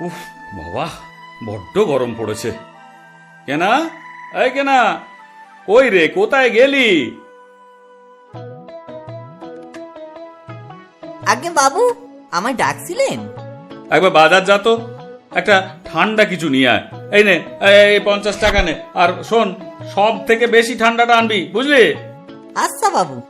উফ বাবা বড্ড গরম পড়েছে। কেনা? এই কেনা কই রে কোথায় গেলি? আগে বাবু আমায় ডাকছিলেন? একবার বাজার যা তো একটা ঠান্ডা কিছু নিয়ে আয়। এই নে এই- পঞ্চাশ টাকা নে। আর শোন সব থেকে বেশি ঠান্ডাটা আনবি বুঝলি? আচ্ছা বাবু।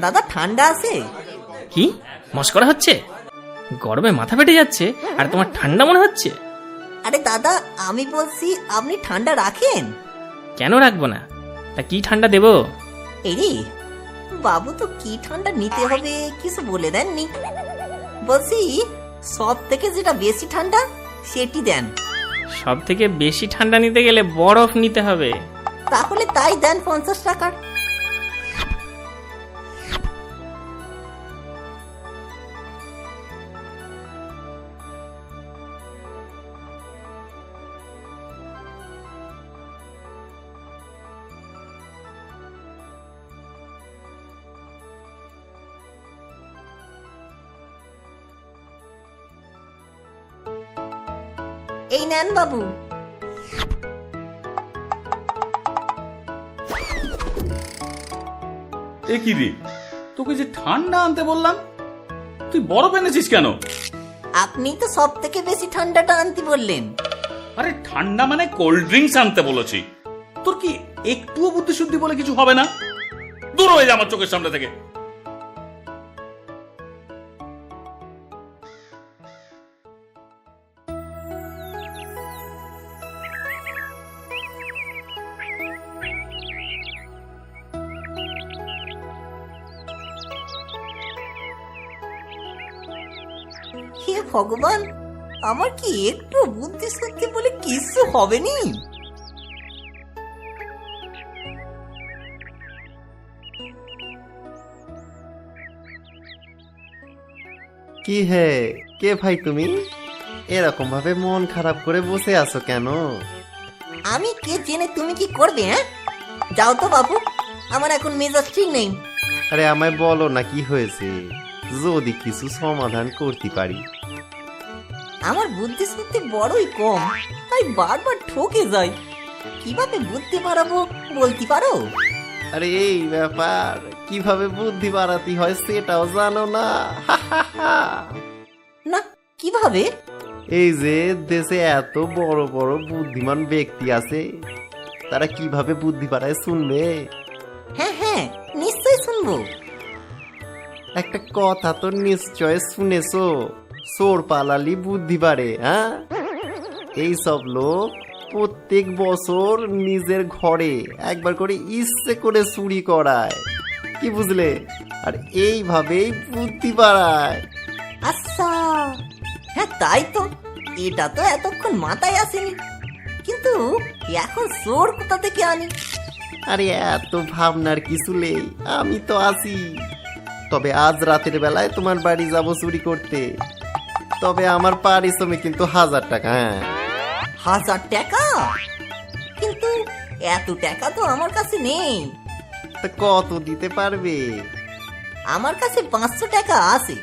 দাদা ঠান্ডা আছে? কি? মস্করা হচ্ছে? গরমে মাথা ফেটে যাচ্ছে আর তোমার ঠান্ডা মনে হচ্ছে? আরে দাদা আমি বলছি আপনি ঠান্ডা রাখেন? কেন রাখব না? তা কি ঠান্ডা দেবো? এরে বাবু তো কি ঠান্ডা নিতে হবে কিছু বলে দেননি। বলছি সব থেকে যেটা বেশি ঠান্ডা সেটি দেন। সব থেকে বেশি ঠান্ডা নিতে গেলে বরফ নিতে হবে। তাহলে তাই দেন পঞ্চাশ টাকার। এই নেন বাবু। এ কি রে? তোকে যে ঠান্ডা আনতে বললাম তুই বরফ এনেছিস কেন? আপনি তো সব থেকে বেশি ঠান্ডাটা আনতে বললেন। আরে ঠান্ডা মানে কোল্ড ড্রিঙ্কস আনতে বলেছি। তোর কি একটুও বুদ্ধি শুদ্ধি বলে কিছু হবে না? দূর হয়ে যা আমার চোখের সামনে থেকে। হে ভগবান আমার কি একটু বুদ্ধি শুদ্ধি বলে কিছু হবে নি কি হে কে ভাই তুমি? এরকম ভাবে মন খারাপ করে বসে আছো কেন? আমি কে জেনে তুমি কি করবে হ্যাঁ? যাও তো বাবু আমার এখন মেজাজ ঠিক নেই। আরে আমায় বলো না কি হয়েছে। যদি কিছু সমাধান করতে পারি। আমার বুদ্ধি শুদ্ধি বড়ই কম তাই বারবার ঠকে যাই। কীভাবে বুদ্ধি বাড়াবো বলতে পারো? আরে এই ব্যাপার কীভাবে বুদ্ধি বাড়াতে হয় সেটাও জানো না। না কীভাবে? এই যে দেশে এত বড় বড় বুদ্ধিমান ব্যক্তি আছে তারা কীভাবে বুদ্ধি বাড়ায় শুনবে? হ্যাঁ হ্যাঁ নিশ্চয়ই শুনব। একটা কথা তো নিশ্চয় শুনেছো সোর পালালি বুদ্ধি বাড়ে হ্যাঁ? এইসব লোক প্রত্যেক বছর নিজের ঘরে একবার করে ইচ্ছে করে চুরি করায় কি বুঝলে? আর এইভাবেই বুদ্ধি বাড়ায়। আচ্ছা হ্যাঁ তাই তো এটা তো এতক্ষণ মাথায় আসেনি। কিন্তু এখন সোর কোথা থেকে আনি? আরে এত ভাবনার কিছু নেই আমি তো আছি। তবে আজ রাতের বেলায় তোমার বাড়ি যাব চুরি করতে। তবে আমার পারিশ্রমিক কিন্তু হাজার টাকা হ্যাঁ। হাজার টাকা? কিন্তু এত টাকা তো আমার কাছে নেই। তা কত দিতে পারবে? আমার কাছে পাঁচশো টাকা আছে।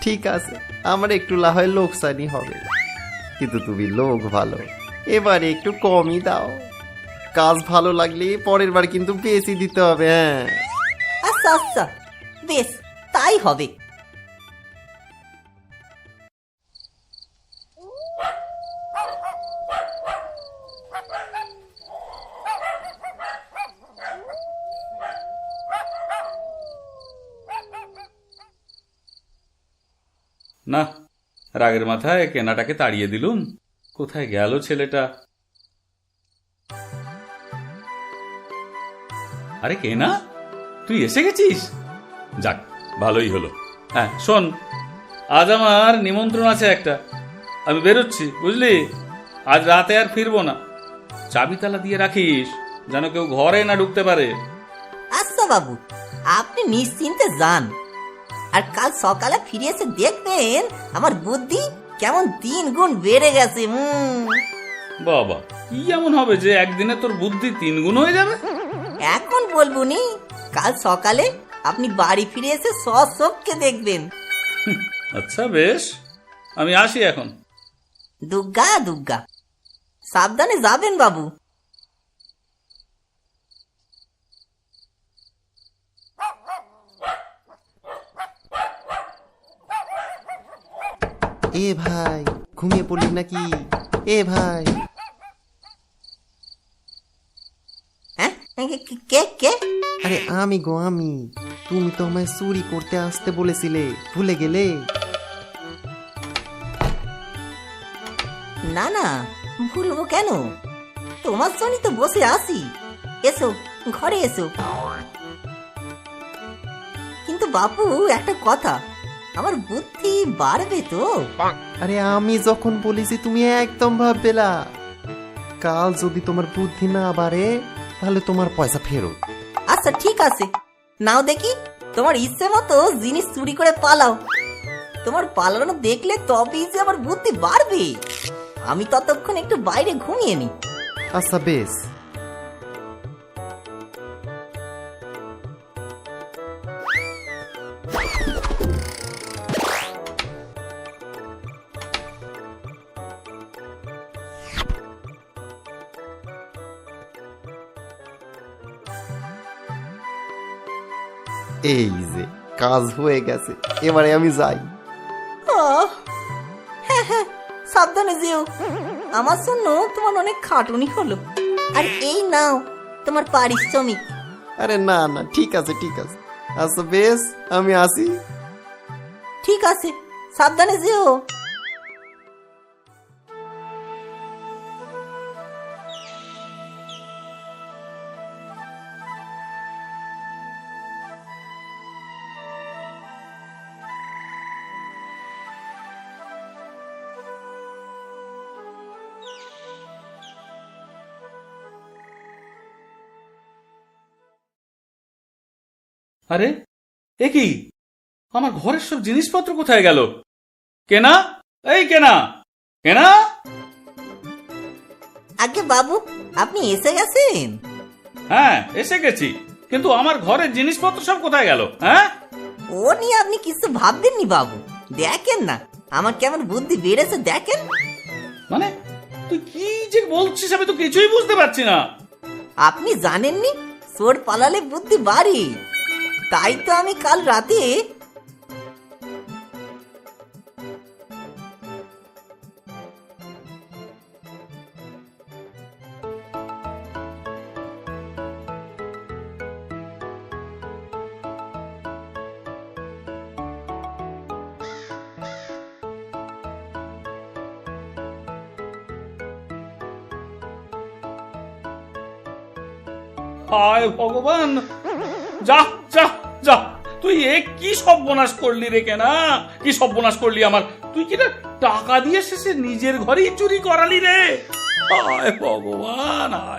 ঠিক আছে আমার একটু না হয় লোকসানি হবে। কিন্তু তুমি লোক ভালো এবারে একটু কমই দাও। কাজ ভালো লাগলে পরের বার কিন্তু বেশি দিতে হবে হ্যাঁ। আচ্ছা আচ্ছা। বেশ, তাই হবে। না, রাগের মাথায় কেনাটাকে তাড়িয়ে দিলুম কোথায় গেল ছেলেটা? আরে, কেনা? তুই এসে গেছিস? যাক ভালোই হলো। হ্যাঁ শোন আজ আমার নিমন্ত্রণ আছে একটা। আমি বেরোচ্ছি বুঝলি? আজ রাতে আর ফিরবো না। চাবি তালা দিয়ে রাখিস যেন কেউ ঘরে না ঢুকতে পারে। আচ্ছা বাবু আপনি নিশ্চিন্তে যান। আর কাল সকালে ফিরে এসে দেখবেন আমার বুদ্ধি কেমন তিন গুণ বেড়ে গেছে হুম। বাবা কি এমন হবে যে একদিনে তোর বুদ্ধি তিন গুণ হয়ে যাবে? এখন বলব নি কাল সকালে আপনি বাড়ি ফিরে এসে সচক্ষে দেখবেন। আচ্ছা বেশ। আমি আসি এখন। দুগ্গা দুগ্গা সাবধানে যাবেন বাবু। এ ভাই ঘুমিয়ে পড়লি নাকি? এ ভাই হ্যাঁ কে- কে আরে আমি গো আমি। তুমি তো আমায় চুরি করতে আসতে বলেছিলে ভুলে গেলে? না না ভুলবো কেন? তোমার জন্যই তো বসে আছি। এসো ঘরে এসো। কিন্তু বাপু একটা কথা আমার বুদ্ধি বাড়বে তো? আরে আমি যখন বলেছি তুমি একদম ভাববে না। কাল যদি তোমার বুদ্ধি না বাড়ে তাহলে তোমার পয়সা ফেরত। আচ্ছা ঠিক আছে। নাও দেখি তোমার ইচ্ছে মতো জিনিস চুরি করে পালাও। তোমার পালানো দেখলে তবেই যে আমার বুদ্ধি বাড়বে। আমি ততক্ষণ একটু বাইরে ঘুমিয়ে নি আচ্ছা বেশ। এই যে কাজ হয়ে গেছে এবারে আমি যাই। হ্যাঁ হ্যাঁ সাবধানে যেও। আমার জন্য তোমার অনেক খাটুনি হলো। আর এই নাও তোমার পারিশ্রমিক। আরে না না ঠিক আছে ঠিক আছে। আচ্ছা বেশ আমি আসি। ঠিক আছে সাবধানে যেও। আরে এ কি? আমার ঘরের সব জিনিসপত্র কোথায় গেল? কেনা? এই কেনা। কেনা? আগে বাবু আপনি এসে গেছেন? হ্যাঁ এসে গেছি। কিন্তু আমার ঘরের জিনিসপত্র সব কোথায় গেল হ্যাঁ? ও নিয়ে আপনি কিছু ভাববেননি বাবু। দেখেন না আমার কেমন বুদ্ধি বেড়েছে দেখেন। মানে তুই কি যে বলছিস আমি তো কিছুই বুঝতে পারছি না। আপনি জানেননি চোর পালালে বুদ্ধি বাড়ে। তাই তো আমি কাল রাতে হায় ভগবান! যা যা! যা, তুই এ কি সর্বনাশ করলি রে কেনা? কি সর্বনাশ করলি আমার? তুই কি টাকা দিয়ে শেষে নিজের ঘরেই চুরি করালি রে? হায় ভগবান, হায়